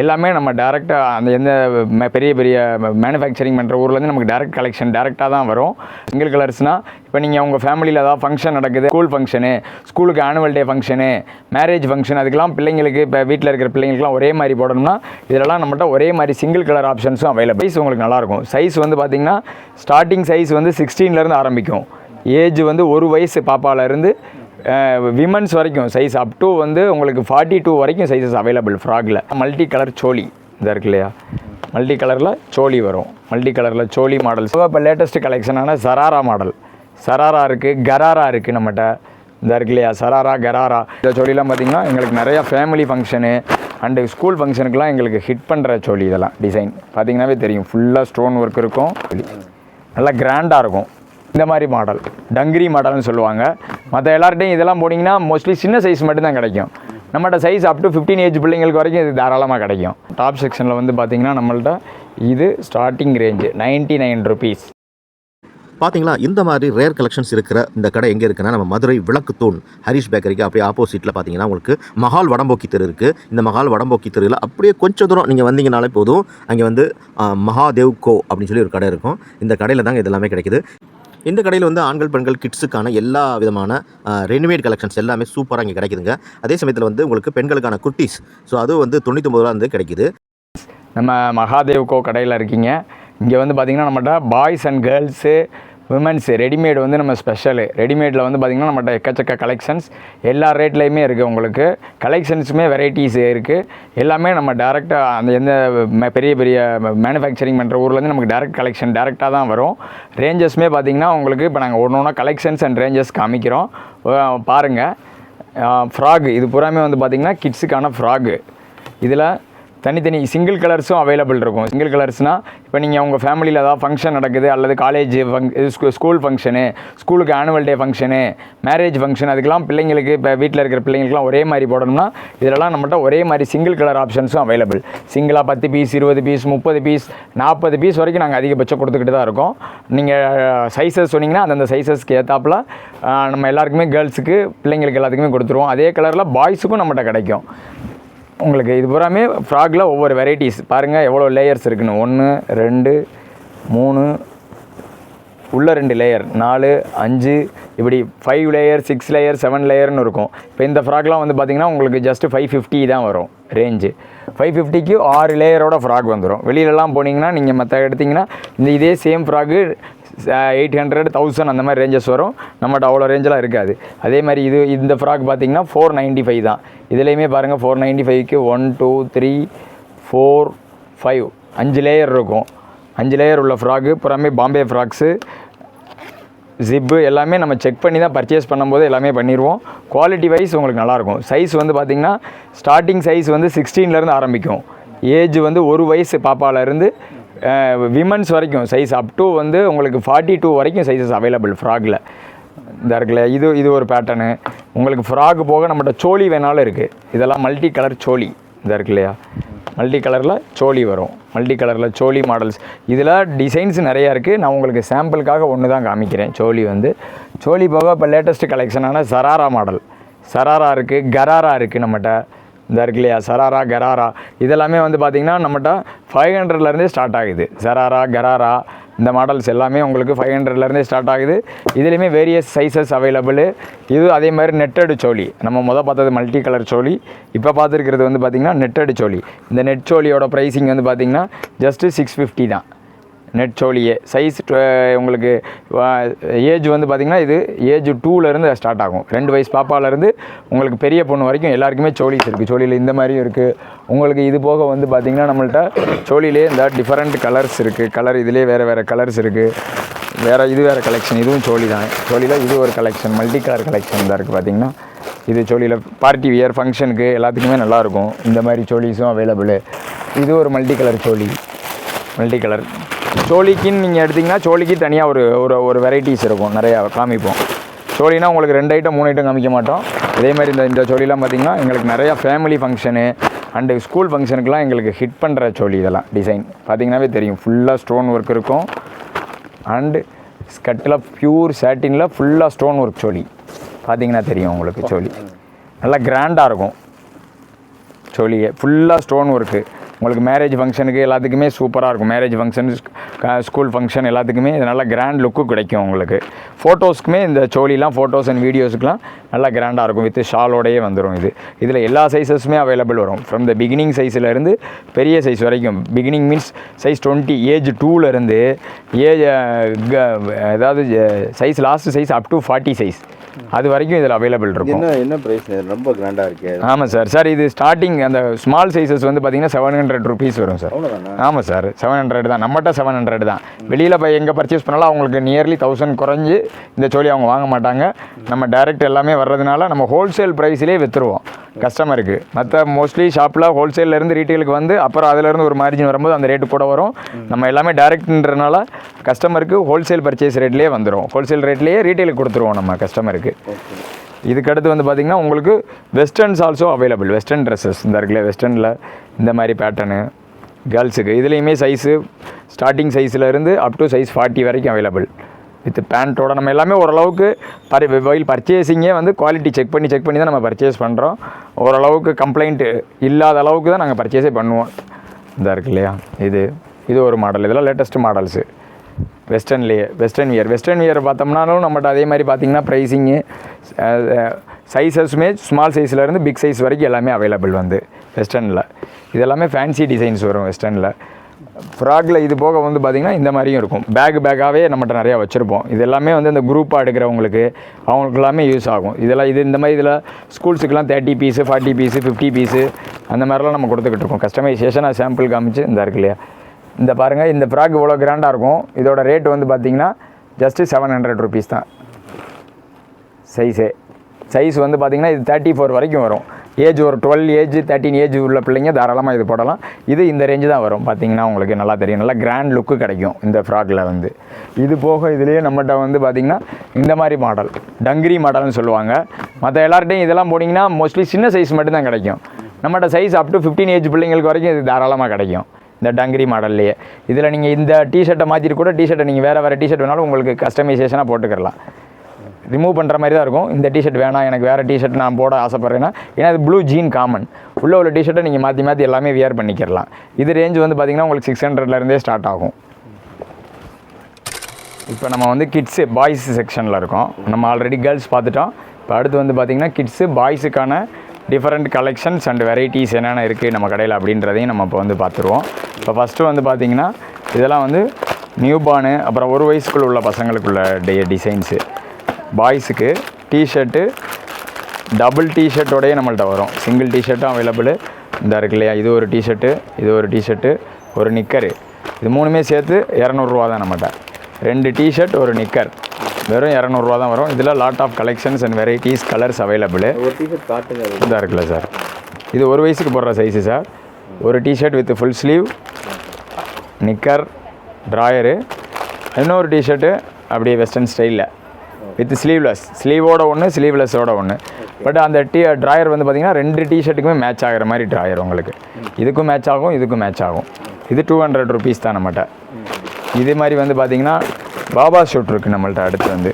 எல்லாமே நம்ம டேரெக்டாக அந்த எந்த பெரிய பெரிய மேனுஃபேக்சரிங் பண்ணுற ஊர்லேருந்து நமக்கு டேரக்ட் கலெக்ஷன் டேரெக்டாக தான் வரும். சிங்கிள் கலர்ஸ்னால் இப்போ நீங்கள் உங்கள் ஃபேமிலியில் ஏதாவது ஃபங்க்ஷன் நடக்குது ஸ்கூல் ஃபங்க்ஷனு ஸ்கூலுக்கு annual day function marriage function அதுக்கெல்லாம் பிள்ளைங்களுக்கு இப்போ வீட்டில் இருக்கிற பிள்ளைங்களுக்குலாம் ஒரே மாதிரி போடணும்னா இதெல்லாம் நம்மகிட்ட ஒரே மாதிரி சிங்கிள் கலர் ஆப்ஷன்ஸும் அவைலபிள் சைஸ் உங்களுக்கு நல்லாயிருக்கும் சைஸ் வந்து பார்த்திங்கன்னா ஸ்டார்டிங் சைஸ் வந்து சிக்ஸ்டீன்லேருந்து ஆரம்பிக்கும். ஏஜ் வந்து ஒரு வயசு பாப்பாவிலேருந்து விமன்ஸ் வரைக்கும் சைஸ் அப் டூ வந்து உங்களுக்கு ஃபார்ட்டி டூ வரைக்கும் சைஸஸ் அவைலபிள் ஃப்ராகில் மல்டி கலர் சோலி இதாக இருக்கு இல்லையா? மல்டி கலரில் சோலி வரும். மல்டி கலரில் சோலி மாடல்ஸ் இப்போ லேட்டஸ்ட் கலெக்ஷனான சராரா மாடல் சராரா இருக்குது கராரா இருக்குது நம்மகிட்ட இந்த இருக்கு இல்லையா? சராரா கராரா இந்த சோழிலாம் பார்த்திங்கன்னா எங்களுக்கு நிறையா ஃபேமிலி ஃபங்க்ஷனு அண்டு ஸ்கூல் ஃபங்க்ஷனுக்குலாம் எங்களுக்கு ஹிட் பண்ணுற சோழி இதெல்லாம் டிசைன் பார்த்தீங்கன்னாவே தெரியும். ஃபுல்லாக ஸ்டோன் ஒர்க் இருக்கும். நல்லா கிராண்டாக இருக்கும். இந்த மாதிரி மாடல் டங்கிரி மாடல்னு சொல்லுவாங்க. மற்ற எல்லார்ட்டையும் இதெல்லாம் போனீங்கன்னா மோஸ்ட்லி சின்ன சைஸ் மட்டும்தான் கிடைக்கும். நம்மகிட்ட size up to fifteen age பிள்ளைங்களுக்கு வரைக்கும் இது தாராளமாக கிடைக்கும். டாப் செக்ஷனில் வந்து பார்த்தீங்கன்னா நம்மள்ட்ட இது starting range ninety nine rupees பார்த்தீங்களா இந்த மாதிரி ரேர் கலெக்ஷன்ஸ் இருக்கிற இந்த கடை எங்கே இருக்குன்னா நம்ம மதுரை விளக்குத்தூண் ஹரிஷ் பேக்கரிக்கு அப்படியே ஆப்போசிட்டில் பார்த்தீங்கன்னா உங்களுக்கு மகால் வடம்போக்கி தெரு இருக்குது இந்த மகால் வடம்போக்கி தெருவில் அப்படியே கொஞ்சம் தூரம் நீங்கள் வந்தீங்கனாலே போதும். அங்கே வந்து மகாதேவ் கோ அப்படின்னு சொல்லி ஒரு கடை இருக்கும். இந்த கடையில் தாங்க இது எல்லாமே கிடைக்குது. இந்த கடையில் வந்து ஆண்கள் பெண்கள் கிட்ஸுக்கான எல்லா விதமான ரெடிமேட் கலெக்ஷன்ஸ் எல்லாமே சூப்பராக இங்கே கிடைக்குதுங்க. அதே சமயத்தில் வந்து உங்களுக்கு பெண்களுக்கான குர்த்திஸ் ஸோ அதுவும் வந்து தொண்ணூத்தொம்பது ரூபா வந்து கிடைக்குது. நம்ம மகாதேவ் கோ கடையில் இருக்கீங்க. இங்கே வந்து பார்த்திங்கன்னா நம்மகிட்ட boys and girls women's readymade வந்து நம்ம ஸ்பெஷலு ரெடிமேடில் வந்து பார்த்திங்கன்னா நம்மகிட்ட எக்கச்சக்க கலெக்ஷன்ஸ் எல்லா ரேட்லேயுமே இருக்குது உங்களுக்கு. கலெக்ஷன்ஸுமே வெரைட்டிஸ் இருக்குது எல்லாமே நம்ம டேரெக்டாக அந்த எந்த பெரிய பெரிய மேனுஃபேக்சரிங் பண்ணுற ஊர்லேருந்து நமக்கு டேரெக்ட் கலெக்ஷன் டேரெக்டாக தான் வரும். ரேஞ்சஸ்மே பார்த்திங்கன்னா உங்களுக்கு இப்போ நாங்கள் ஒன்று ஒன்றா கலெக்ஷன்ஸ் அண்ட் ரேஞ்சஸ் காமிக்கிறோம். பாருங்கள் ஃப்ராக் இது பூராமே வந்து பார்த்திங்கன்னா கிட்ஸுக்கான ஃப்ராகு இதில் தனித்தனி சிங்கிள் கலர்ஸும் அவைலபிள் இருக்கும். சிங்கிள் கலர்ஸ்னால் இப்போ நீங்கள் உங்கள் ஃபேமிலியில் ஏதாவது ஃபங்க்ஷன் நடக்குது அல்லது காலேஜ் ஃபங் ஸ்கூல் ஃபங்க்ஷனு ஸ்கூலுக்கு annual day function marriage function அதுக்கெல்லாம் பிள்ளைங்களுக்கு இப்போ வீட்டில் இருக்கிற பிள்ளைங்களுக்குலாம் ஒரே மாதிரி போடணும்னா இதெல்லாம் நம்மகிட்ட ஒரே மாதிரி சிங்கிள் கலர் ஆப்ஷன்ஸும் அவைலபிள் சிங்கிளாக பத்து பீஸ் இருபது பீஸ் முப்பது பீஸ் நாற்பது பீஸ் வரைக்கும் நாங்கள் அதிகபட்சம் கொடுத்துக்கிட்டு தான் இருக்கோம். நீங்கள் சைஸஸ் சொன்னீங்கன்னா அந்தந்த சைஸஸ்க்கு ஏற்றாப்புல நம்ம எல்லாருக்குமே கேர்ள்ஸுக்கு பிள்ளைங்களுக்கு எல்லாத்துக்குமே கொடுத்துருவோம். அதே கலரில் பாய்ஸுக்கும் நம்மகிட்ட கிடைக்கும். உங்களுக்கு இது பூராமே ஃப்ராகில் ஒவ்வொரு வெரைட்டிஸ் பாருங்கள் எவ்வளோ லேயர்ஸ் இருக்குன்னு. ஒன்று ரெண்டு மூணு உள்ள ரெண்டு லேயர் நாலு அஞ்சு இப்படி five layer six layer seven லேயர்னு இருக்கும். இப்போ இந்த ஃப்ராக்லாம் வந்து பார்த்திங்கன்னா உங்களுக்கு ஜஸ்ட் ஃபைவ் ஃபிஃப்டி தான் வரும் ரேஞ்சு ஃபைவ் ஃபிஃப்டிக்கு ஆறு லேயரோட ஃப்ராக் வந்துடும் வெளியிலலாம் போனீங்கன்னா நீங்கள் மற்ற எடுத்தீங்கன்னா இந்த இதே same frock eight hundred thousand அந்த மாதிரி ரேஞ்சஸ் வரும். நம்மகிட்ட அவ்வளோ ரேஞ்செலாம் இருக்காது. அதே மாதிரி இது இந்த ஃப்ராக் பார்த்தீங்கன்னா ஃபோர் நைன்ட்டி ஃபைவ் தான். இதுலேயுமே பாருங்கள் ஃபோர் நைன்ட்டி ஃபைவ்க்கு one two three four five அஞ்சு லேயர் இருக்கும். அஞ்சு லேயர் உள்ள ஃப்ராக்கு அப்புறமே பாம்பே ஃப்ராக்ஸு ஜிப்பு எல்லாமே நம்ம செக் பண்ணி தான் பர்ச்சேஸ் பண்ணும்போது எல்லாமே பண்ணிடுவோம் குவாலிட்டி வைஸ் உங்களுக்கு நல்லாயிருக்கும் சைஸ் வந்து பார்த்திங்கன்னா ஸ்டார்டிங் சைஸ் வந்து சிக்ஸ்டீன்லேருந்து ஆரம்பிக்கும். ஏஜ் வந்து ஒரு வயசு பாப்பாவிலேருந்து விமன்ஸ் வரைக்கும் சைஸ் அப் டு வந்து உங்களுக்கு ஃபார்ட்டி டூ வரைக்கும் சைஸஸ் அவைலபிள் ஃப்ராகில் இந்த இருக்குல்ல இது இது ஒரு பேட்டர்னு உங்களுக்கு ஃப்ராக் போக நம்மகிட்ட சோழி வேணாலும் இருக்குது இதெல்லாம் மல்டி கலர் சோலி இதாக இருக்கு இல்லையா மல்டி கலரில் சோலி வரும். மல்டி கலரில் சோழி மாடல்ஸ் இதில் டிசைன்ஸ் நிறையா இருக்குது நான் உங்களுக்கு சாம்பிளுக்காக ஒன்று தான் காமிக்கிறேன். சோலி வந்து சோழி போக இப்போ லேட்டஸ்ட் கலெக்ஷனான சராரா மாடல் சராரா இருக்குது கராரா இருக்குது நம்மகிட்ட. இந்த இருக்கு இல்லையா சராரா கராரா இதெல்லாமே வந்து பார்த்திங்கன்னா நம்மகிட்ட ஃபைவ் ஹண்ட்ரட்லேருந்தே ஸ்டார்ட் ஆகுது. சராரா கராரா இந்த மாடல்ஸ் எல்லாமே உங்களுக்கு ஃபைவ் ஹண்ட்ரட்லேருந்தே ஸ்டார்ட் ஆகுது. இதுலேயுமே வேரியஸ் சைஸஸ் அவைலபிள் இது அதே மாதிரி நெட்டடு சோழி. நம்ம மொதல் பார்த்தது மல்டி கலர் சோழி. இப்போ பார்த்துருக்கிறது வந்து பார்த்திங்கன்னா நெட்டடு சோழி. இந்த நெட் சோழியோட ப்ரைஸிங் வந்து பார்த்திங்கன்னா ஜஸ்ட்டு சிக்ஸ் ஃபிஃப்டி தான். நெட் சோழியே. சைஸ் உங்களுக்கு ஏஜ் வந்து பார்த்திங்கன்னா இது ஏஜ் டூலேருந்து ஸ்டார்ட் ஆகும். ரெண்டு வயசு பாப்பாவிலேருந்து உங்களுக்கு பெரிய பொண்ணு வரைக்கும் எல்லாருக்குமே சோலிஸ் இருக்குது சோழியில் இந்த மாதிரியும் இருக்குது உங்களுக்கு இது போக வந்து பார்த்திங்கன்னா நம்மள்ட்ட சோழிலே இந்த டிஃப்ரெண்ட் கலர்ஸ் இருக்குது கலர் இதிலே வேறு வேறு கலர்ஸ் இருக்குது வேறு இது வேறு கலெக்ஷன் இதுவும் சோழி தான். சோழியில் இது ஒரு கலெக்ஷன் மல்டி கலர் கலெக்ஷன் தான் இருக்குது பார்த்திங்கன்னா இது சோழியில் பார்ட்டி வியர் ஃபங்க்ஷனுக்கு எல்லாத்துக்குமே நல்லாயிருக்கும் இந்த மாதிரி சோழிஸும் அவைலபிள் இது ஒரு multi colour choli. Multi colour சோழிக்குன்னு நீங்கள் எடுத்திங்கன்னா சோழிக்கு தனியாக ஒரு ஒரு ஒரு வெரைட்டிஸ் இருக்கும். நிறையா காமிப்போம். சோழினா உங்களுக்கு ரெண்டு ஐட்டம் மூணு ஐட்டம் காமிக்க மாட்டோம். அதே மாதிரி இந்த இந்த சோழிலாம் பார்த்திங்கன்னா எங்களுக்கு நிறையா ஃபேமிலி ஃபங்க்ஷனு அண்டு ஸ்கூல் ஃபங்க்ஷனுக்குலாம் எங்களுக்கு ஹிட் பண்ணுற சோலி இதெல்லாம் டிசைன் பார்த்தீங்கன்னாவே தெரியும். ஃபுல்லாக ஸ்டோன் ஒர்க் இருக்கும். அண்டு ஸ்கட்டில் ப்யூர் சாட்டினில் ஃபுல்லாக ஸ்டோன் ஒர்க் சோழி. பார்த்தீங்கன்னா தெரியும் உங்களுக்கு சோலி நல்லா கிராண்டாக இருக்கும். சோலியே ஃபுல்லாக ஸ்டோன் ஒர்க்கு உங்களுக்கு மேரேஜ் ஃபங்க்ஷனுக்கு எல்லாத்துக்குமே சூப்பராக இருக்கும். மேரேஜ் ஃபங்க்ஷன் ஸ்கூல் ஃபங்க்ஷன் எல்லாத்துக்குமே இது நல்லா கிராண்ட் லுக்கு கிடைக்கும் உங்களுக்கு. ஃபோட்டோஸ்க்குமே இந்த சோலிலாம் ஃபோட்டோஸ் அண்ட் வீடியோஸுக்குலாம் நல்லா கிராண்டாக இருக்கும். வித் ஷாலோடையே வந்துடும் இது. இதில் எல்லா சைஸஸுமே அவைலபிள் வரும். ஃப்ரம் த பிகினிங் சைஸ்லேருந்து பெரிய சைஸ் வரைக்கும். Beginning means size twenty age டூலேருந்து ஏஜ் அதாவது size last size up to forty size அது வரைக்கும் இதில் அவைலபிள் இருக்கும். என்ன என்ன பிரைஸ் ரொம்ப கிராண்டா இருக்கு. ஆமாம் சார் சார் இது ஸ்டார்டிங் அந்த ஸ்மால் சைஸஸ் வந்து பார்த்தீங்கன்னா செவன் ஹண்ட்ரட் ருபீஸ் வரும் சார் ஆமாம் சார் செவன் ஹண்ட்ரட் தான். நம்மகிட்ட செவன் ஹண்ட்ரட் தான். வெளியில் போய் எங்கே பர்ச்சேஸ் பண்ணாலும் அவங்களுக்கு நியர்லி தௌசண்ட் குறைஞ்சி இந்த சோலி அவங்க வாங்க மாட்டாங்க. நம்ம டைரக்ட் எல்லாமே வர்றதுனால நம்ம ஹோல்சேல் ப்ரைஸ்லேயே விற்றுருவோம் கஸ்டமருக்கு மற்ற மோஸ்ட்லி ஷாப்பில் ஹோல்சேல்லேருந்து ரீட்டெயிலுக்கு வந்து அப்புறம் அதுலேருந்து ஒரு மார்ஜின் வரும்போது அந்த ரேட்டு கூட வரும். நம்ம எல்லாமே டேரெக்ட்ன்றனால கஸ்டமருக்கு ஹோல்சேல் பர்ச்சேஸ் ரேட்லேயே வந்துடும் ஹோல்சேல் ரேட்லேயே ரீட்டெயிலுக்கு கொடுத்துருவோம் நம்ம கஸ்டமருக்கு இருக்குது இதுக்கடுத்து வந்து பார்த்திங்கன்னா உங்களுக்கு westerns also available western dresses இந்த இருக்குல்ல வெஸ்டர்னில் இந்த மாதிரி பேட்டர்னு கேர்ள்ஸுக்கு இதுலேயுமே சைஸு ஸ்டார்டிங் சைஸில் இருந்து அப் டு சைஸ் ஃபார்ட்டி வரைக்கும் அவைலபிள் வித் பேண்ட்டோட நம்ம எல்லாமே ஓரளவுக்கு பரி வைல் பர்ச்சேசிங்கே வந்து குவாலிட்டி செக் பண்ணி செக் பண்ணி தான் நம்ம பர்ச்சேஸ் பண்ணுறோம் ஓரளவுக்கு கம்ப்ளைண்ட்டு இல்லாத அளவுக்கு தான் நாங்கள் பர்ச்சேஸே பண்ணுவோம். இந்த இருக்கு இல்லையா? இது. இது ஒரு மாடல் இதெல்லாம் லேட்டஸ்ட் மாடல்ஸு வெஸ்டர்ன்லேயே வெஸ்டர்ன் வியர் வெஸ்டர்ன் வியர் பார்த்தோம்னாலும் நம்மகிட்ட அதே மாதிரி பார்த்திங்கன்னா ப்ரைஸிங்கு சைஸஸுமே ஸ்மால் சைஸ்லேருந்து பிக் சைஸ் வரைக்கும் எல்லாமே அவைலபிள் வந்து வெஸ்டர்னில் இதெல்லாமே ஃபேன்சி டிசைன்ஸ் வரும் வெஸ்டர்னில் ஃப்ராகில் இது போக வந்து பார்த்திங்கன்னா இந்த மாதிரியும் இருக்கும். பேக் பேக்காகவே நம்மகிட்ட நிறையா வச்சுருப்போம். இது எல்லாமே வந்து இந்த குரூப்பாக எடுக்கிறவங்களுக்கு அவங்களுக்கு எல்லாமே யூஸ் ஆகும். இதெல்லாம் இது இந்த மாதிரி இதில் ஸ்கூல்ஸுக்கெலாம் thirty piece forty piece fifty piece அந்த மாதிரிலாம் நம்ம கொடுத்துக்கிட்டு இருக்கோம். கஸ்டமைசேஷனாக சாம்பிள் காமிச்சு இந்த இருக்கு இல்லையா? இந்த பாருங்கள் இந்த ஃப்ராக் இவ்வளோ கிராண்டாக இருக்கும். இதோட ரேட் வந்து பார்த்தீங்கன்னா ஜஸ்ட்டு செவன் ஹண்ட்ரட் ருபீஸ் தான். சைஸே சைஸ் வந்து பார்த்தீங்கன்னா இது தேர்ட்டி ஃபோர் வரைக்கும் வரும். ஏஜ் ஒரு டுவெல் ஏஜ் தேர்ட்டின் ஏஜ் உள்ள பிள்ளைங்க தாராளமாக இது போடலாம். இது இந்த ரேஞ்சு தான் வரும். பார்த்தீங்கன்னா உங்களுக்கு நல்லா தெரியும். நல்லா கிராண்ட் லுக்கு கிடைக்கும் இந்த ஃப்ராக்கில் வந்து. இது போக இதுலேயே நம்மகிட்ட வந்து பார்த்திங்கன்னா இந்த மாதிரி மாடல் டங்கிரி மாடல்னு சொல்லுவாங்க. மற்ற எல்லார்ட்டையும் இதெல்லாம் போனீங்கன்னா மோஸ்ட்லி சின்ன சைஸ் மட்டும்தான் கிடைக்கும். நம்மகிட்ட size up to fifteen age பிள்ளைங்களுக்கு வரைக்கும் இது தாராளமாக கிடைக்கும். இந்த டங்கிரி மாடல்லையே. இதில் நீங்கள் இந்த டிஷர்ட்டை மாற்றிட்டு கூட டிஷர்ட்டை நீங்கள் வேறு வேறு டிஷர்ட் வேணாலும் உங்களுக்கு கஸ்டமைசேஷனாக போட்டுக்கலாம். ரிமூவ் பண்ணுற மாதிரி தான் இருக்கும். இந்த டிஷர்ட் வேணாம் எனக்கு வேறு டிஷர்ட் நான் போட ஆசைப்பட்றேன்னா ஏன்னா இது ப்ளூ ஜீன் காமன் உள்ள உள்ள டிஷர்ட்டை நீங்கள் மாற்றி மாற்றி எல்லாமே வியர் பண்ணிக்கிறலாம் இது ரேஞ்ச் வந்து பார்த்திங்கன்னா உங்களுக்கு சிக்ஸ் ஹண்ட்ரட்லேருந்தே ஸ்டார்ட் ஆகும். இப்போ நம்ம வந்து கிட்ஸு பாய்ஸ் செக்ஷனில் இருக்கோம். நம்ம ஆல்ரெடி கேர்ள்ஸ் பார்த்துட்டோம். இப்போ அடுத்து வந்து பார்த்திங்கன்னா கிட்ஸு பாய்ஸுக்கான டிஃப்ரெண்ட் கலெக்ஷன்ஸ் அண்ட் வெரைட்டிஸ் என்னென்ன இருக்குது நம்ம கடையில் அப்படின்றதையும் நம்ம இப்போ வந்து பார்த்துருவோம். இப்போ ஃபஸ்ட்டு வந்து பார்த்திங்கன்னா இதெல்லாம் வந்து நியூ பார்னு அப்புறம் ஒரு வயசுக்குள்ள உள்ள பசங்களுக்குள்ள டே டிசைன்ஸு பாய்ஸுக்கு டிஷர்ட்டு டபுள் டிஷர்ட்டோடையே நம்மள்ட்ட வரும். சிங்கிள் டிஷர்ட்டும் அவைலபிள் இந்த இருக்கு இல்லையா? இது ஒரு டிஷர்ட்டு இது ஒரு டிஷர்ட்டு ஒரு நிக்கரு இது மூணுமே சேர்த்து இரநூறுவா தான் நம்மகிட்ட ரெண்டு டிஷர்ட் ஒரு நிக்கர் வெறும் இரநூறுவா தான் வரும். இதில் lot of collections and varieties colours available ஒரு டிஷர்ட் காட்டுங்க அது. இதாக இருக்குல்ல சார் இது ஒரு வயசுக்கு போடுற சைஸு சார் ஒரு T-shirt with full sleeve knicker drawer இன்னொரு டிஷர்ட்டு அப்படியே வெஸ்டர்ன் ஸ்டைலில் வித் ஸ்லீவ்லெஸ் ஸ்லீவோட ஒன்று ஸ்லீவ்லெஸ்ஸோட ஒன்று பட் அந்த டி ட்ராயர் வந்து பார்த்திங்கன்னா ரெண்டு டிஷர்ட்டுக்குமே மேட்ச் ஆகிற மாதிரி ட்ராயர் உங்களுக்கு. இதுக்கும் மேட்ச் ஆகும் இதுக்கும் மேட்ச் ஆகும். இது டூ ஹண்ட்ரட் ருபீஸ் தான் நம்மகிட்ட. இதே மாதிரி வந்து பார்த்திங்கன்னா பாபா ஷூட் இருக்குது நம்மள்ட்ட அடுத்து வந்து.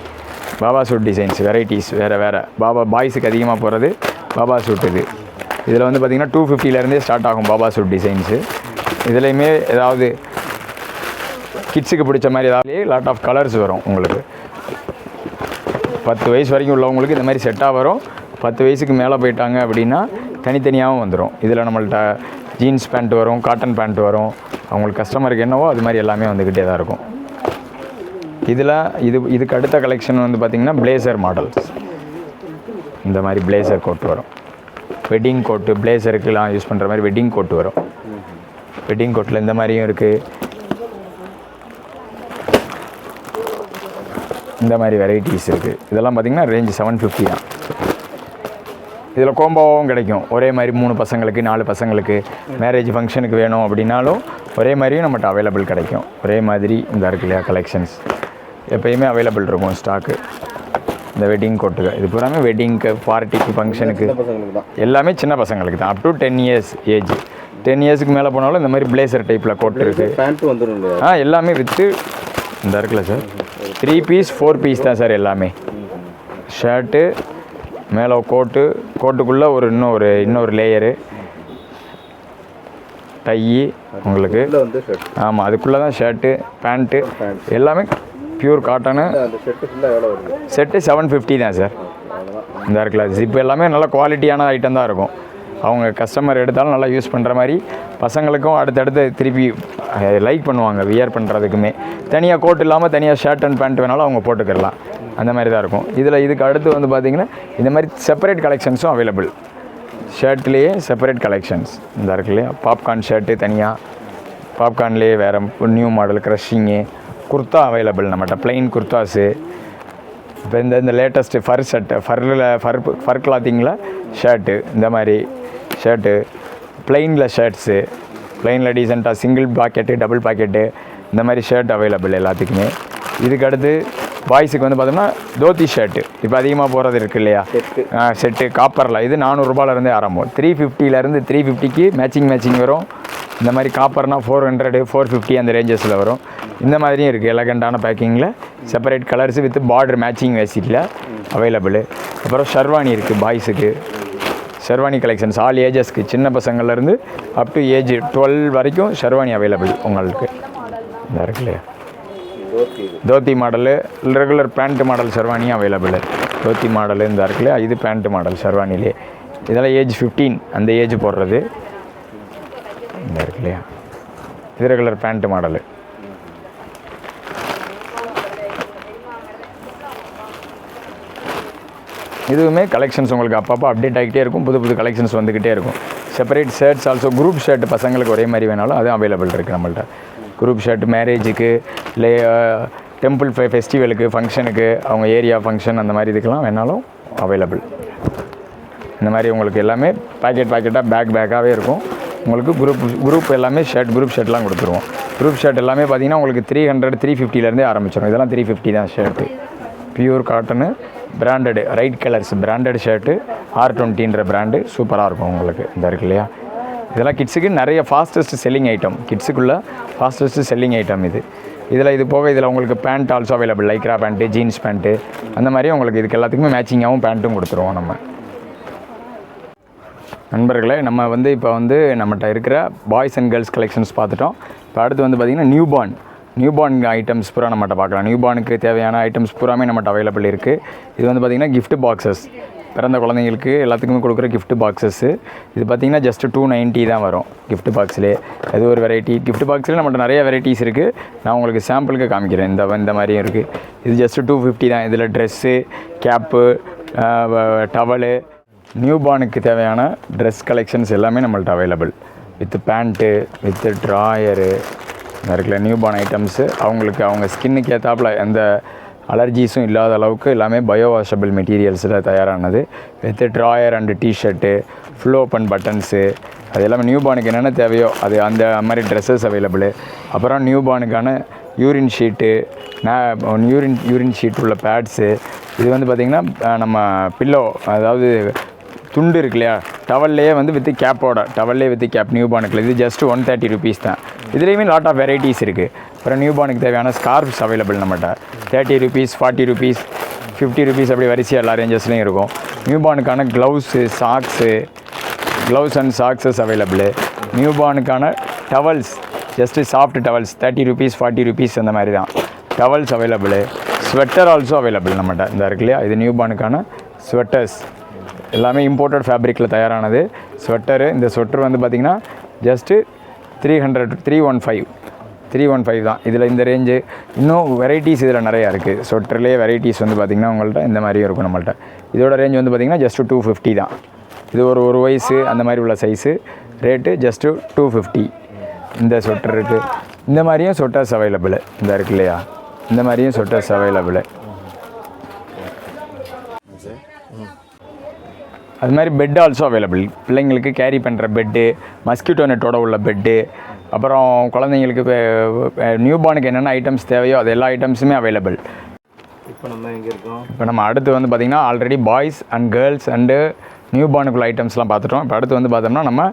பாபா ஷூட் டிசைன்ஸ் வெரைட்டிஸ் வேறு வேறு. பாபா பாய்ஸுக்கு அதிகமாக போகிறது பாபா ஷூட் இது. இதில் வந்து பார்த்திங்கன்னா டூ ஃபிஃப்டிலேருந்தே ஸ்டார்ட் ஆகும் பாபா ஷூட் டிசைன்ஸு இதுலேயுமே ஏதாவது கிட்ஸுக்கு பிடிச்ச மாதிரி ஏதாவது லாட் ஆஃப் கலர்ஸ் வரும் உங்களுக்கு. பத்து வயசு வரைக்கும் உள்ளவங்களுக்கு இந்த மாதிரி செட்டாக வரும். பத்து வயசுக்கு மேலே போயிட்டாங்க அப்படின்னா தனித்தனியாகவும் வந்துடும் இதில் நம்மள்ட்ட ஜீன்ஸ் பேண்ட் வரும் காட்டன் பேண்ட் வரும். அவங்களுக்கு கஸ்டமருக்கு என்னவோ அது மாதிரி எல்லாமே வந்துக்கிட்டே தான் இருக்கும். இதில் இது இதுக்கு அடுத்த கலெக்ஷன் வந்து பார்த்திங்கன்னா பிளேசர் மாடல்ஸ் இந்த மாதிரி பிளேசர் கோட் வரும். வெட்டிங் கோட்டு பிளேசருக்குலாம் யூஸ் பண்ணுற மாதிரி வெட்டிங் கோட் வரும். வெட்டிங் கோட்டில் இந்த மாதிரியும் இருக்குது இந்த மாதிரி வெரைட்டிஸ் இருக்குது இதெல்லாம் பார்த்திங்கன்னா ரேஞ்ச் செவன் ஃபிஃப்டி தான். இதில் கோம்போவும் கிடைக்கும். ஒரே மாதிரி மூணு பசங்களுக்கு நாலு பசங்களுக்கு மேரேஜ் ஃபங்க்ஷனுக்கு வேணும் அப்படின்னாலும் ஒரே மாதிரியும் நம்மகிட்ட அவைலபிள் கிடைக்கும். ஒரே மாதிரி இந்த இருக்கு இல்லையா கலெக்ஷன்ஸ் எப்பயுமே அவைலபிள் இருக்கும் ஸ்டாக்கு இந்த வெட்டிங் கோட்டுக்கு இது பூராமே வெட்டிங்க்கு பார்ட்டிக்கு ஃபங்க்ஷனுக்கு எல்லாமே சின்ன பசங்களுக்கு தான். Up to ten years age ten இயர்ஸ்க்கு மேலே போனாலும் இந்த மாதிரி பிளேசர் டைப்பில் கோட் இருக்குது பேண்ட் வந்துடும் ஆ எல்லாமே வித்து இந்த இருக்குல்ல sir three piece four piece தான் சார் எல்லாமே. ஷர்ட்டு மேலே கோட்டு கோட்டுக்குள்ளே ஒரு இன்னொரு இன்னொரு லேயரு டை உங்களுக்கு. ஆமாம் அதுக்குள்ளே தான் ஷர்ட்டு பேண்ட்டு எல்லாமே pure cotton set seven fifty தான் சார் இந்த இருக்குல்ல ஜிப் எல்லாமே நல்ல குவாலிட்டியான ஐட்டம் தான் இருக்கும். அவங்க கஸ்டமர் எடுத்தாலும் நல்லா யூஸ் பண்ணுற மாதிரி பசங்களுக்கும் அடுத்தடுத்து திருப்பி லைக் பண்ணுவாங்க வியர் பண்ணுறதுக்குமே தனியாக கோட் இல்லாமல் தனியாக ஷர்ட் அண்ட் பேண்ட் வேணாலும் அவங்க போட்டுக்கிடலாம் அந்த மாதிரி தான் இருக்கும். இதில் இதுக்கு அடுத்து வந்து பார்த்திங்கன்னா இந்த மாதிரி செப்பரேட் கலெக்ஷன்ஸும் அவைலபிள் ஷர்ட்லேயே செப்பரேட் கலெக்ஷன்ஸ் இந்த இருக்கு இல்லையா பாப்கார்ன் ஷர்ட்டு தனியாக பாப்கார்ன்லேயே வேறு new model crushing kurta available நம்மகிட்ட plain குர்தாஸு. இப்போ இந்த இந்த லேட்டஸ்ட்டு ஃபர் ஷர்ட்டு ஃபர்ரில் ஃபர் ஃபர் கிளாத்திங்கில் ஷர்ட்டு இந்த மாதிரி ஷர்ட்டு பிளெயினில் ஷர்ட்ஸு பிளெயினில் டீசெண்டாக சிங்கிள் பாக்கெட்டு டபுள் பாக்கெட்டு இந்த மாதிரி ஷர்ட் அவைலபிள் எல்லாத்துக்குமே. இதுக்கு அடுத்து பாய்ஸுக்கு வந்து பார்த்தோம்னா தோத்தி ஷர்ட்டு இப்போ அதிகமாக போகிறது இருக்கு இல்லையா? செட்டு காப்பரில் இது நானூறுரூபாலேருந்தே ஆரம்பம். த்ரீ ஃபிஃப்டிலேருந்து த்ரீ ஃபிஃப்டிக்கு மேட்சிங் மேட்சிங் வரும். இந்த மாதிரி காப்பர்னா ஃபோர் ஹண்ட்ரடு ஃபோர் ஃபிஃப்டி அந்த ரேஞ்சஸில் வரும். இந்த மாதிரியும் இருக்குது எலகண்டான பேக்கிங்கில் separate colours with border matching வேசிட்டில் available அப்புறம் ஷர்வானி இருக்குது பாய்ஸுக்கு ஷெர்வானி கலெக்ஷன்ஸ் ஆல் ஏஜஸ்க்கு சின்ன பசங்கள்லேருந்து அப் டு ஏஜ் டுவெல் வரைக்கும் ஷெர்வானி அவைலபிள் உங்களுக்கு. இந்த இருக்கு இல்லையா? Dhoti. Model regular pant model ஷெர்வானியும் available dhoti model இந்த இருக்கு இல்லையா? இது பேண்ட் மாடல் ஷெர்வானிலே இதெல்லாம் ஏஜ் 15 அந்த ஏஜ் போடுறது. இந்த இருக்கு இல்லையா? இது ரெகுலர் பேண்ட் மாடலு இதுவுமே கலெக்ஷன்ஸ் உங்களுக்கு அப்பப்போ அப்டேட் ஆகிட்டே இருக்கும். புது புது கலெக்ஷன்ஸ் வந்துக்கிட்டே இருக்கும். Separate shirts also group shirt பசங்களுக்கு ஒரே மாதிரி வேணாலும் அதுவும் அவைலபிள் இருக்குது நம்மள்ட்ட. குரூப் ஷர்ட் மேரேஜுக்கு இல்லை டெம்பிள் ஃபெ ஃபெஸ்டிவலுக்கு ஃபங்க்ஷனுக்கு அவங்க ஏரியா ஃபங்க்ஷன் அந்த மாதிரி இதுக்கெல்லாம் வேணாலும் அவைலபிள் இந்த மாதிரி உங்களுக்கு எல்லாமே பாக்கெட் பாக்கெட்டாக பேக் பேக்காகவே இருக்கும். உங்களுக்கு குரூப் குரூப் எல்லாமே ஷர்ட் குரூப் ஷர்ட்லாம் கொடுத்துருவோம். குரூப் ஷர்ட் எல்லாமே பார்த்தீங்கன்னா உங்களுக்கு த்ரீ ஹண்ட்ரட் த்ரீ ஃபிஃப்டிலேருந்தே ஆரம்பிச்சிடும் இதெல்லாம் த்ரீ ஃபிஃப்டி தான் shirt pure cotton branded right colours branded shirt R டுவெண்ட்டின்ற brand சூப்பராக இருக்கும் உங்களுக்கு. இந்த இருக்கு இல்லையா? இதெல்லாம் கிட்ஸுக்கு நிறைய ஃபாஸ்டஸ்ட் செல்லிங் ஐட்டம் கிட்ஸுக்குள்ளே ஃபாஸ்டஸ்ட் செல்லிங் ஐட்டம் இது. இதில் இது போக இதில் உங்களுக்கு pant also available Lycra pant jeans pant அந்த மாதிரி உங்களுக்கு இதுக்கு எல்லாத்துக்குமே மேட்சிங்காகவும் பேண்ட்டும் கொடுத்துருவோம் நம்ம. நண்பர்களே நம்ம வந்து இப்போ வந்து நம்மகிட்ட இருக்கிற பாய்ஸ் அண்ட் கேர்ள்ஸ் கலெக்ஷன்ஸ் பார்த்துட்டோம். இப்போ அடுத்து வந்து பார்த்திங்கன்னா new born new born items பூரா நம்மகிட்ட பார்க்கலாம். நியூ பார்னுக்கு தேவையான ஐட்டம்ஸ் பூராமே நம்மகிட்ட அவைலபிள் இருக்குது இது வந்து பார்த்திங்கன்னா கிஃப்ட் பாக்ஸஸ் பிறந்த குழந்தைங்களுக்கு எல்லாத்துக்குமே கொடுக்குற கிஃப்ட் பாக்ஸஸ்ஸு இது பார்த்திங்கன்னா ஜஸ்ட் டூ நைன்ட்டி தான் வரும் கிஃப்ட் பாக்ஸ்லேயே அது ஒரு வெரைட்டி கிஃப்ட் பாக்ஸில் நம்மகிட்ட நிறைய வெரைட்டிஸ் இருக்குது நான் உங்களுக்கு சாம்பிளுக்கு காமிக்கிறேன். இந்த இந்த மாதிரியும் இருக்குது இது ஜஸ்ட் டூ ஃபிஃப்டி தான். இதில் ட்ரெஸ்ஸு கேப்பு டவலு நியூ பார்னுக்கு தேவையான ட்ரெஸ் கலெக்ஷன்ஸ் எல்லாமே நம்மள்ட்ட available with pant with drawer இந்த நியூ நியூபார்ன் ஐட்டம்ஸு அவங்களுக்கு அவங்க ஸ்கின்னுக்கு ஏற்றாப்புல எந்த அலர்ஜிஸும் இல்லாத அளவுக்கு எல்லாமே பயோ வாஷபிள் மெட்டீரியல்ஸில் தயாரானது. With drawer and T-shirt full open buttons அது எல்லாமே நியூபானுக்கு என்னென்ன தேவையோ அது அந்த மாதிரி ட்ரெஸ்ஸஸ் அவைலபிள் அப்புறம் நியூபார்னுக்கான urine sheet urine urine sheet உள்ள பேட்ஸு இது வந்து பார்த்திங்கன்னா நம்ம பில்லோ அதாவது துண்டு இருக்கு இல்லையா? டவல்லையே வந்து வித் கேப்போட டவல்லே வித் கேப் நியூ பானுக்கில் இது ஜஸ்ட் ஒன் தேர்ட்டி ருபீஸ் தான். இதுலேயுமே லாட் ஆஃப் வெரைட்டிஸ் இருக்குது அப்புறம் நியூ பார்னுக்கு தேவையான ஸ்கார்ஃப்ஸ் அவைலபிள் நம்மகிட்ட. Thirty rupees forty rupees fifty rupees அப்படி வரிசையாக எல்லா ரேஞ்சஸ்லையும் இருக்கும். New பார்னுக்கான gloves socks gloves and socks available new பார்னுக்கான towels just soft towels thirty rupees forty rupees அந்த மாதிரி தான். Towels available sweater also available நம்மகிட்ட. இந்த இருக்கு இல்லையா? இது நியூ பார்னுக்கான ஸ்வெட்டர்ஸ் எல்லாமே இம்போர்ட்டட் ஃபேப்ரிக்கில் தயாரானது. ஸ்வெட்டரு இந்த ஸ்வெட்டர் வந்து பார்த்திங்கன்னா just three hundred three one five three one five தான். இதில் இந்த ரேஞ்சு இன்னும் வெரைட்டிஸ் இதில் நிறையா இருக்குது ஸ்வெட்டர்லேயே வெரைட்டிஸ் வந்து பார்த்திங்கன்னா உங்கள்கிட்ட இந்த மாதிரியும் இருக்கும் நம்மள்ட்ட. இதோட ரேஞ்ச் வந்து பார்த்திங்கன்னா ஜஸ்ட்டு டூ ஃபிஃப்டி தான். இது ஒரு ஒரு வயசு அந்த மாதிரி உள்ள size rate just two fifty இந்த ஸ்வெட்டர் இருக்குது இந்த மாதிரியும் ஸ்வெட்டர்ஸ் அவைலபிள் இந்த இருக்கு இல்லையா? இந்த மாதிரியும் ஸ்வெட்டர்ஸ் அவைலபிள் அது மாதிரி பெட் ஆல்சோ அவைலபிள் பிள்ளைங்களுக்கு கேரி பண்ணுற பெட்டு மஸ்கிட்டோ நெட்டோட உள்ள பெட்டு அப்புறம் குழந்தைங்களுக்கு நியூ பார்னுக்கு என்னென்ன ஐட்டம்ஸ் தேவையோ அது எல்லா ஐட்டம்ஸுமே அவைலபிள் இப்போ நம்ம எங்கே இருக்கோம்? இப்போ நம்ம அடுத்து வந்து பார்த்திங்கன்னா already boys and girls and new பார்னுக்குள்ள ஐட்டம்ஸ்லாம் பார்த்துட்டோம். இப்போ அடுத்து வந்து பார்த்தோம்னா நம்ம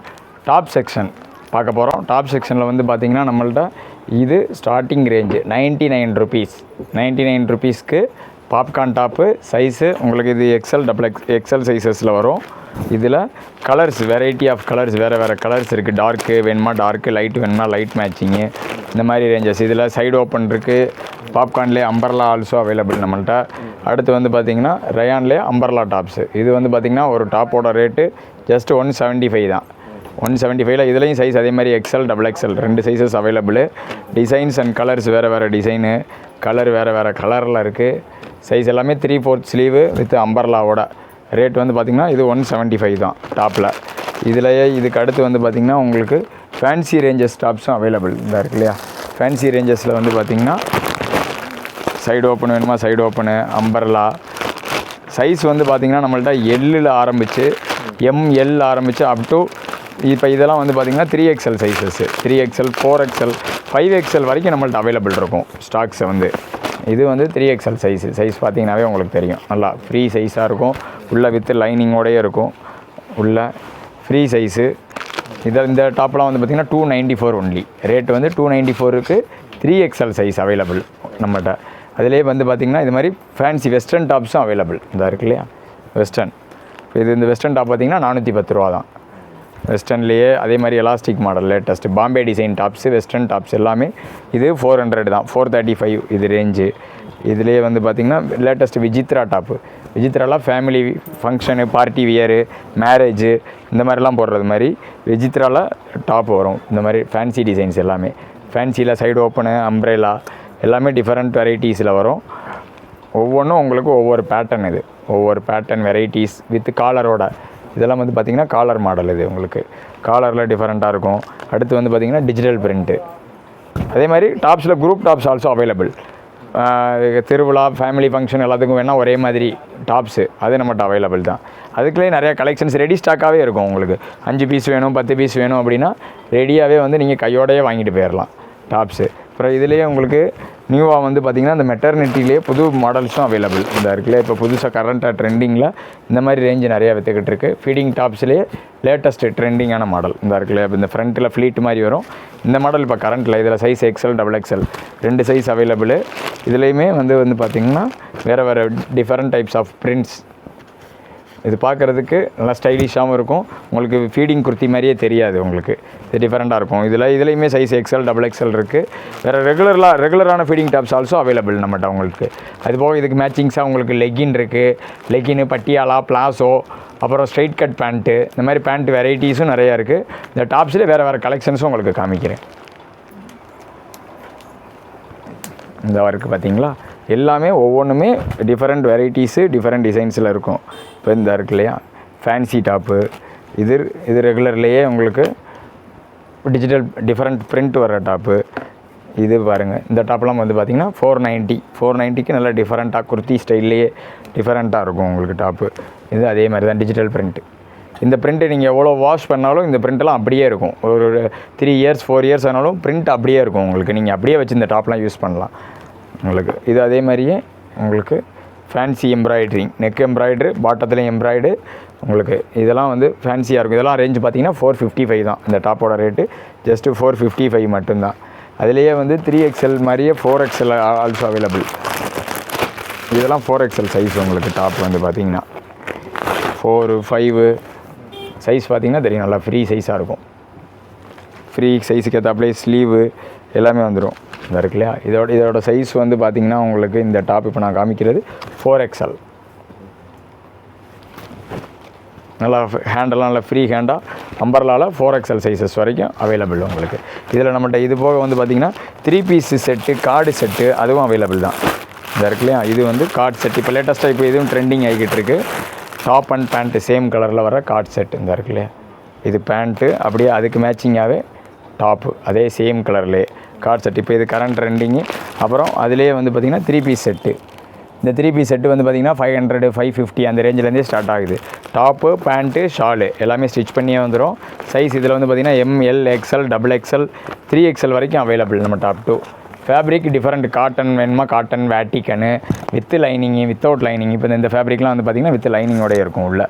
டாப் செக்ஷன் பார்க்க போகிறோம் டாப் செக்ஷனில் வந்து பார்த்திங்கன்னா நம்மள்ட்ட இது starting range ninety nine rupees ninety nine ருபீஸ்க்கு பாப்கார்ன் டாப்பு சைஸு உங்களுக்கு இது எக்ஸல் டபுள் எக்ஸ் எக்ஸல் சைஸஸில் வரும். இதில் கலர்ஸ் வெரைட்டி ஆஃப் கலர்ஸ் வேறு வேறு கலர்ஸ் இருக்குது டார்க்கு வேணுமா டார்க்கு லைட் வேணுமா லைட் மேட்சிங்கு இந்த மாதிரி ரேஞ்சஸ் இதில் சைடு ஓப்பன் இருக்குது பாப்கார்ன்லேயே அம்பர்லா ஆல்சோ அவைலபிள் நம்மள்ட்ட. அடுத்து வந்து பார்த்திங்கன்னா ரயான்லேயே அம்பர்லா டாப்ஸு இது வந்து பார்த்திங்கன்னா ஒரு டாப்போட rate just one seventy five தான். ஒன் செவன்ட்டி ஃபைவ்ல இதுலேயும் சைஸ் அதே மாதிரி எக்ஸல் டபுள் எக்ஸல் ரெண்டு sizes available designs and colours வேறு வேறு டிசைனு கலர் வேறு வேறு கலரில் இருக்குது சைஸ் எல்லாமே த்ரீ ஃபோர்த் ஸ்லீவு வித் அம்பர்லாவோட ரேட் வந்து பார்த்திங்கன்னா இது ஒன் செவன்ட்டி ஃபைவ் தான் டாப்பில் இதுலையே இதுக்கு அடுத்து வந்து பார்த்திங்கன்னா உங்களுக்கு ஃபேன்சி ரேஞ்சஸ் டாப்ஸும் அவைலபிள் இதாக இருக்கு இல்லையா? ஃபேன்சி ரேஞ்சஸில் வந்து பார்த்திங்கன்னா சைடு ஓப்பன் வேணுமா? சைடு ஓப்பனு அம்பர்லா சைஸ் வந்து பார்த்திங்கன்னா நம்மள்ட்ட எல்லில் ஆரம்பித்து எம்எல் ஆரம்பித்து அப் டு இப்போ இதெல்லாம் வந்து பார்த்திங்கன்னா three XL sizes three XL four XL five XL வரைக்கும் நம்மள்ட்ட அவைலபிள் இருக்கும் ஸ்டாக்ஸை வந்து. இது வந்து த்ரீ எக்ஸ்எல் சைஸு சைஸ் பார்த்தீங்கனாவே உங்களுக்கு தெரியும். நல்லா ஃப்ரீ சைஸாக இருக்கும். உள்ள வித்து லைனிங்கோடையே இருக்கும். உள்ள ஃப்ரீ சைஸு இதை இந்த டாப்லாம் வந்து பார்த்திங்கன்னா two ninety four only rate வந்து டூ நைன்ட்டி ஃபோருக்கு த்ரீ எக்ஸ்எல் சைஸ் அவைலபிள் நம்மகிட்ட. அதிலே வந்து பார்த்திங்கன்னா இது மாதிரி ஃபேன்சி வெஸ்டர்ன் டாப்ஸும் அவைலபிள் இதாக இருக்கு இல்லையா? வெஸ்டர்ன் இது இந்த வெஸ்டர்ன் டாப் பார்த்திங்கன்னா நானூற்றி பத்து ரூபா தான் வெஸ்டர்ன்லேயே அதே மாதிரி elastic model latest Bombay design tops western tops எல்லாமே இது ஃபோர் ஹண்ட்ரட் தான். ஃபோர் தேர்ட்டி ஃபைவ் இது ரேஞ்சு இதுலேயே வந்து பார்த்திங்கன்னா லேட்டஸ்ட் விஜித்ரா top விஜித்ராலாம் family function party wear marriage இந்த மாதிரிலாம் போடுறது மாதிரி விஜித்ராவில் டாப் வரும். இந்த மாதிரி ஃபேன்சி டிசைன்ஸ் எல்லாமே. ஃபேன்சியில் சைடு ஓப்பனு அம்ப்ரேலா எல்லாமே டிஃப்ரெண்ட் வெரைட்டிஸில் வரும். ஒவ்வொன்றும் உங்களுக்கு ஒவ்வொரு பேட்டர்ன் இது. ஒவ்வொரு பேட்டர்ன் வெரைட்டிஸ் வித் காலரோட இதெல்லாம் வந்து பார்த்திங்கன்னா காலர் மாடல் இது உங்களுக்கு. காலரில் டிஃப்ரெண்ட்டாக இருக்கும். அடுத்து வந்து பார்த்திங்கன்னா டிஜிட்டல் பிரிண்ட்டு அதே மாதிரி டாப்ஸில் குரூப் டாப்ஸ் ஆல்சோ அவைலபிள் திருவிழா ஃபேமிலி ஃபங்க்ஷன் எல்லாத்துக்கும் வேணால் ஒரே மாதிரி டாப்ஸு அது நம்மகிட்ட அவைலபிள் தான். அதுக்குள்ளேயே நிறையா கலெக்ஷன்ஸ் ரெடி ஸ்டாக்காகவே இருக்கும் உங்களுக்கு. அஞ்சு பீஸ் வேணும் பத்து பீஸ் வேணும் அப்படின்னா ரெடியாகவே வந்து நீங்கள் கையோடையே வாங்கிட்டு போயிடலாம் டாப்ஸு அப்புறம் இதுலேயே உங்களுக்கு நியூவாக வந்து பார்த்திங்கன்னா இந்த மெட்டர்னிட்டிலேயே புது மாடல்ஸும் அவைலபிள் இந்த இருக்குல்ல. இப்போ புதுசாக கரண்ட்டாக ட்ரெண்டிங்கில் இந்த மாதிரி ரேஞ்சு நிறையா விற்றுக்கிட்டு இருக்குது ஃபீடிங் டாப்ஸ்லேயே லேட்டஸ்ட் ட்ரெண்டிங்கான மாடல் இந்த இருக்குல்ல. இப்போ இந்த ஃப்ரண்ட்டில் ஃப்ளீட் மாதிரி வரும். இந்த மாடல் இப்போ கரண்ட்டில் இதில் சைஸ் எக்ஸல் டபுள் எக்ஸல் ரெண்டு சைஸ் அவைலபிள் இதுலேயுமே வந்து வந்து பார்த்திங்கன்னா வேறு வேறு டிஃப்ரெண்ட் டைப்ஸ் ஆஃப் பிரிண்ட்ஸ் இது பார்க்குறதுக்கு நல்லா ஸ்டைலிஷாகவும் இருக்கும். உங்களுக்கு ஃபீடிங் குர்த்தி மாதிரியே தெரியாது உங்களுக்கு. இது டிஃப்ரெண்ட்டாக இருக்கும். இதில் இதுலேயுமே சைஸ் எக்ஸல் டபுள் எக்ஸல் இருக்குது வேறு ரெகுலராக ரெகுலரான ஃபீடிங் டாப்ஸ் ஆல்சோ அவைலபிள் நம்மகிட்ட உங்களுக்கு அது போக இதுக்கு மேட்சிங்ஸாக உங்களுக்கு லெகின் இருக்குது லெகின்னு பட்டியாலா பிளாசோ அப்புறம் ஸ்ட்ரைட் கட் பேண்ட்டு இந்த மாதிரி பேண்ட் வெரைட்டிஸும் நிறையா இருக்குது இந்த டாப்ஸில் வேறு வேறு கலெக்ஷன்ஸும் உங்களுக்கு காமிக்கிறேன். இந்த ஒர்க்கு பார்த்தீங்களா எல்லாமே ஒவ்வொன்றுமே டிஃப்ரெண்ட் வெரைட்டிஸு டிஃப்ரெண்ட் டிசைன்ஸில் இருக்கும். இப்போ இந்த இருக்கு இல்லையா? ஃபேன்சி டாப்பு இது இது ரெகுலர்லேயே உங்களுக்கு டிஜிட்டல் டிஃப்ரெண்ட் பிரிண்ட் வர டாப்பு இது பாருங்கள் இந்த டாப்லாம் வந்து பார்த்திங்கன்னா ஃபோர் நைன்ட்டி ஃபோர் நைன்ட்டிக்கு நல்லா டிஃப்ரெண்ட்டாக குர்த்தி ஸ்டைல்லையே டிஃப்ரெண்ட்டாக இருக்கும் உங்களுக்கு டாப்பு இது அதே மாதிரி தான் டிஜிட்டல் பிரிண்ட்டு இந்த பிரிண்ட்டு நீங்கள் எவ்வளோ வாஷ் பண்ணாலும் இந்த பிரிண்ட்லாம் அப்படியே இருக்கும். ஒரு த்ரீ இயர்ஸ் ஃபோர் இயர்ஸ் ஆனாலும் பிரிண்ட் அப்படியே இருக்கும் உங்களுக்கு. நீங்கள் அப்படியே வச்சு இந்த டாப்லாம் யூஸ் பண்ணலாம். உங்களுக்கு. இது அதே மாதிரியே உங்களுக்கு ஃபேன்சி எம்ப்ராய்டரிங் நெக் எம்ப்ராய்டரு பாட்டத்துலேயும் எம்ப்ராய்டு உங்களுக்கு இதெல்லாம் வந்து ஃபேன்சியாக இருக்கும். இதெல்லாம் ரேஞ்சு பார்த்தீங்கன்னா ஃபோர் ஃபிஃப்டி ஃபைவ் தான். இந்த டாப்போட rate just four fifty five மட்டும்தான். அதுலேயே வந்து த்ரீ எக்ஸ்எல் மாதிரியே ஃபோர் எக்ஸ்எல் ஆல்சோ அவைலபிள் இதெல்லாம் ஃபோர் எக்ஸ்எல் சைஸ் உங்களுக்கு டாப் வந்து பார்த்தீங்கன்னா. ஃபோரு ஃபைவு சைஸ் பார்த்தீங்கன்னா தெரியும். நல்லா ஃப்ரீ சைஸாக இருக்கும். ஃப்ரீ சைஸுக்கு ஏற்றாப்புலே ஸ்லீவு எல்லாமே வந்துடும் இந்த இருக்கு இல்லையா? இதோட இதோட சைஸ் வந்து பார்த்திங்கன்னா உங்களுக்கு இந்த டாப் இப்போ நான் காமிக்கிறது ஃபோர் எக்ஸ்எல் நல்லா ஹேண்டெல்லாம் நல்லா ஃப்ரீ ஹேண்டாக அம்பர்லாவில் ஃபோர் எக்ஸ்எல் சைஸஸ் வரைக்கும் அவைலபிள் உங்களுக்கு. இதில் நம்மகிட்ட இது போக வந்து பார்த்திங்கன்னா three piece set co-ord set அதுவும் அவைலபிள் தான். இந்த இருக்கு இல்லையா? இது வந்து கார்டு செட் இப்போ லேட்டஸ்ட்டாக இப்போ இதுவும் ட்ரெண்டிங் ஆகிக்கிட்டு இருக்குது டாப் அண்ட் பேண்ட்டு சேம் கலரில் வர கார்டு செட் இந்த இருக்கு இல்லையா? இது பேண்ட்டு அப்படியே அதுக்கு மேட்சிங்காகவே டாப்பு அதே சேம் கலரில் கார்டு செட் இப்போ இது கரண்ட் ட்ரெண்டிங்கு அப்புறம் அதுலேயே வந்து பார்த்திங்கன்னா த்ரீ பீஸ் செட்டு இந்த த்ரீ பீஸ் செட்டு வந்து பார்த்திங்கன்னா ஃபைவ் ஹண்ட்ரடு ஃபைவ் ஃபிஃப்டி அந்த ரேஞ்சிலேருந்தே ஸ்டார்ட் ஆகுது. டாப்பு பேண்ட்டு ஷாலு எல்லாமே ஸ்டிச் பண்ணியே வந்துடும் சைஸ் இதில் வந்து பார்த்திங்கன்னா M L XL double XL three XL வரைக்கும் அவைலபிள் நம்ம top to fabric different cotton வேணுமா? காட்டன் வேட்டிக்கனு வித் லைனிங்கு வித்தவுட் லைனிங் இப்போ இந்த ஃபேப்ரிக்லாம் வந்து பார்த்திங்கன்னா வித் லைனிங்கோடய இருக்கும் உள்ளே.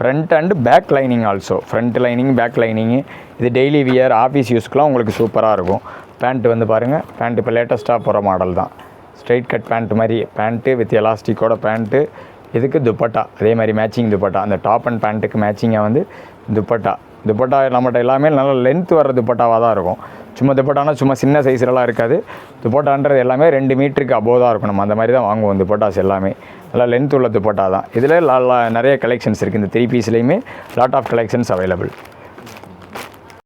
Front and back lining also front lining back lining இது டெய்லி வியர் ஆஃபீஸ் யூஸ்க்குலாம் உங்களுக்கு சூப்பராக இருக்கும். பேண்ட்டு வந்து பாருங்கள் பேண்ட் இப்போ லேட்டஸ்ட்டாக போகிற மாடல் தான். ஸ்ட்ரைட் கட் பேண்ட் மாதிரி பேண்ட்டு வித் எலாஸ்டிக்கோட பேண்ட்டு இதுக்கு துப்பட்டா. அதே மாதிரி மேட்சிங் துப்பட்டா. அந்த டாப் அண்ட் பேண்ட்டுக்கு மேட்சிங்காக வந்து துப்பட்டா. துப்பட்டா நம்மகிட்ட எல்லாமே நல்லா லென்த் வர துப்பட்டாவாக தான் இருக்கும். சும்மா துப்பட்டானா சும்மா சின்ன சைஸ்லலாம் இருக்காது. துப்பட்டான்றது எல்லாமே ரெண்டு மீட்டருக்கு அபோவ் தான் இருக்கும் நம்ம அந்த மாதிரி தான் வாங்குவோம் துப்பட்டாஸ் எல்லாமே. நல்லா லென்த் உள்ள துப்பட்டா தான். இதில் நிறைய கலெக்ஷன்ஸ் இருக்குது இந்த த்ரீ பீஸ்லேயுமே லாட் ஆஃப் கலெக்ஷன்ஸ் அவைலபிள்